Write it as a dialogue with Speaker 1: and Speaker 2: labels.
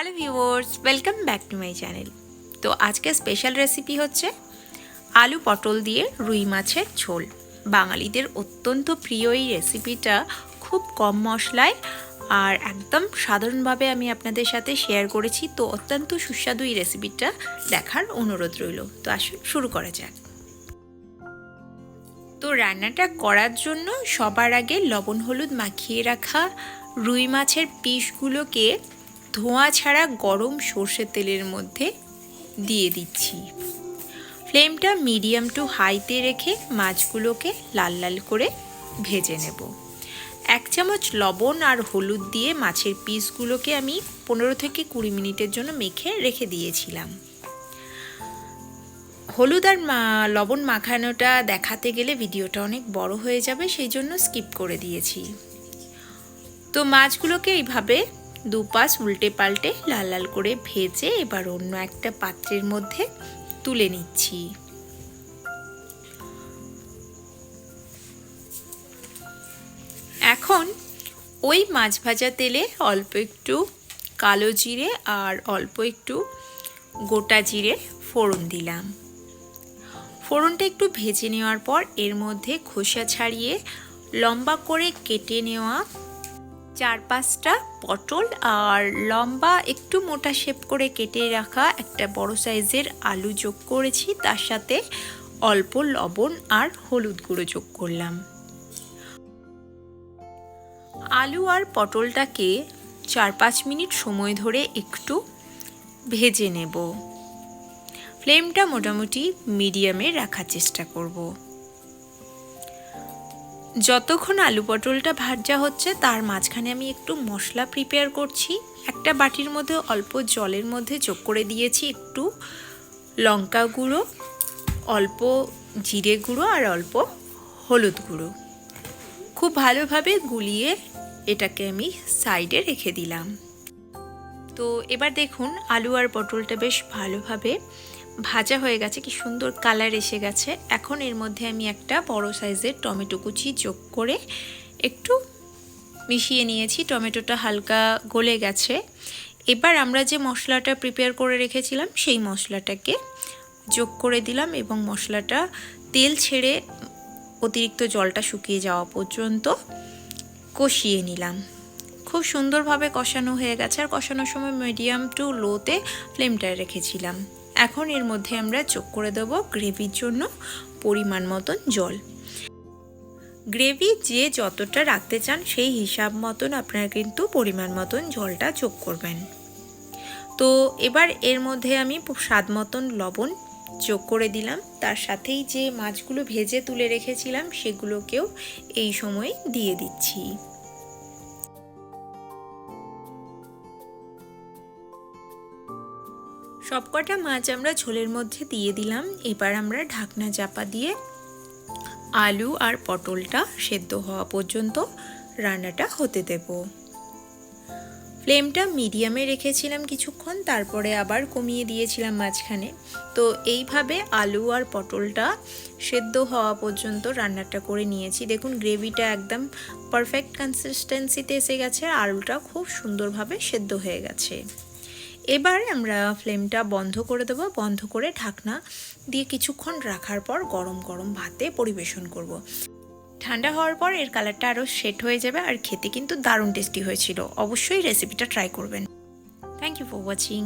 Speaker 1: Hello viewers welcome back to my channel তো আজকে special recipe হচ্ছে আলু পটল দিয়ে রুই মাছের ঝোল। বাঙালিদের অত্যন্ত প্রিয় এই রেসিপিটা খুব কম মশলায় আর একদম সাধারণভাবে আমি আপনাদের সাথে শেয়ার করেছি। তো অত্যন্ত সুস্বাদু এই রেসিপিটা দেখার অনুরোধ রইল। তো আসুন, শুরু করা যাক। তো রান্নাটা করার জন্য সবার আগে লবণ, হলুদ মাখিয়ে রাখা রুই মাছের পিসগুলোকে ধোঁয়া ছাড়া গরম সর্ষের তেলের মধ্যে দিয়ে দিচ্ছি। ফ্লেমটা মিডিয়াম টু হাইতে রেখে মাছগুলোকে লাল লাল করে ভেজে নেব। এক চামচ লবণ আর হলুদ দিয়ে মাছের পিসগুলোকে আমি পনেরো থেকে কুড়ি মিনিটের জন্য মেখে রেখে দিয়েছিলাম। হলুদ আর লবণ মাখানোটা দেখাতে গেলে ভিডিওটা অনেক বড় হয়ে যাবে, সেই জন্য স্কিপ করে দিয়েছি। তো মাছগুলোকে এইভাবে দুপাশ উল্টে পাল্টে লাল লাল করে ভেজে এবার অন্য একটা পাত্রের মধ্যে তুলে নিচ্ছি। এখন ওই মাছ ভাজা তেলে অল্প একটু কালো জিরে আর অল্প একটু গোটা জিরে ফোড়ন দিলাম। ফোড়নটা একটু ভেজে নেওয়ার পর এর মধ্যে খোসা ছাড়িয়ে লম্বা করে কেটে নেওয়া চার পাঁচটা পটল আর লম্বা একটু মোটা শেপ করে কেটে রাখা একটা বড় সাইজের আলু যোগ করেছি। তার সাথে অল্প লবণ আর হলুদ গুঁড়ো যোগ করলাম। আলু আর পটলটাকে চার পাঁচ মিনিট সময় ধরে একটু ভেজে নেব। ফ্লেমটা মোটামুটি মিডিয়ামে রাখার চেষ্টা করব। যতক্ষণ আলু পটলটা ভাজা হচ্ছে, তার মাঝখানে আমি একটু মশলা প্রিপেয়ার করছি। একটা বাটির মধ্যে অল্প জলের মধ্যে যোগ করে দিয়েছি একটু। লঙ্কা গুঁড়ো, অল্প জিরে গুঁড়ো আর অল্প হলুদ গুঁড়ো। খুব ভালোভাবে গুলিয়ে এটাকে আমি সাইডে রেখে দিলাম। তো এবার দেখুন, আলু আর পটলটা বেশ ভালোভাবে ভাজা হয়ে গেছে, কি সুন্দর কালার এসে গেছে। এখন এর মধ্যে আমি একটা বড় সাইজের টমেটো কুচি যোগ করে একটু মিশিয়ে নিয়েছি, টমেটোটা হালকা গলে গেছে। এবার আমরা যে মশলাটা প্রিপেয়ার করে রেখেছিলাম, সেই মশলাটাকে যোগ করে দিলাম এবং মশলাটা তেল ছেড়ে অতিরিক্ত জলটা শুকিয়ে যাওয়া পর্যন্ত কষিয়ে নিলাম। খুব সুন্দরভাবে কষানো হয়ে গেছে, আর কষানোর সময় মিডিয়াম টু লোতে ফ্লেমটা রেখেছিলাম। এখন এর মধ্যে আমরা যোগ করে দেবো গ্রেভির জন্য পরিমাণ মতন জল। গ্রেভি যে যতটা রাখতে চান সেই হিসাব মতন আপনারা কিন্তু পরিমাণ মতন জলটা যোগ করবেন। তো এবার এর মধ্যে আমি স্বাদ মতন লবণ যোগ করে দিলাম। তার সাথেই যে মাছগুলো ভেজে তুলে রেখেছিলাম সেগুলোকেও এই সময় দিয়ে দিচ্ছি। সবকটা মাছ আমরা ঝোলের মধ্যে দিয়ে দিলাম। এবার আমরা ঢাকনা চাপা দিয়ে আলু আর পটলটা সেদ্ধ হওয়া পর্যন্ত রান্নাটা হতে দেব। ফ্লেমটা মিডিয়ামে রেখেছিলাম কিছুক্ষণ, তারপরে আবার কমিয়ে দিয়েছিলাম মাঝখানে। তো এইভাবে আলু আর পটলটা সেদ্ধ হওয়া পর্যন্ত রান্নাটা করে নিয়েছি। দেখুন, গ্রেভিটা একদম পারফেক্ট কনসিস্টেন্সিতে এসে গেছে আলুটা খুব সুন্দরভাবে সেদ্ধ হয়ে গেছে। এবার আমরা ফ্লেমটা বন্ধ করে দেবো, বন্ধ করে ঢাকনা দিয়ে কিছুক্ষণ রাখার পর গরম গরম ভাতে পরিবেশন করব। ঠান্ডা হওয়ার পর এর কালারটা আরও সেট হয়ে যাবে আর খেতে কিন্তু দারুণ টেস্টি হয়েছিল। অবশ্যই রেসিপিটা ট্রাই করবেন। Thank you for watching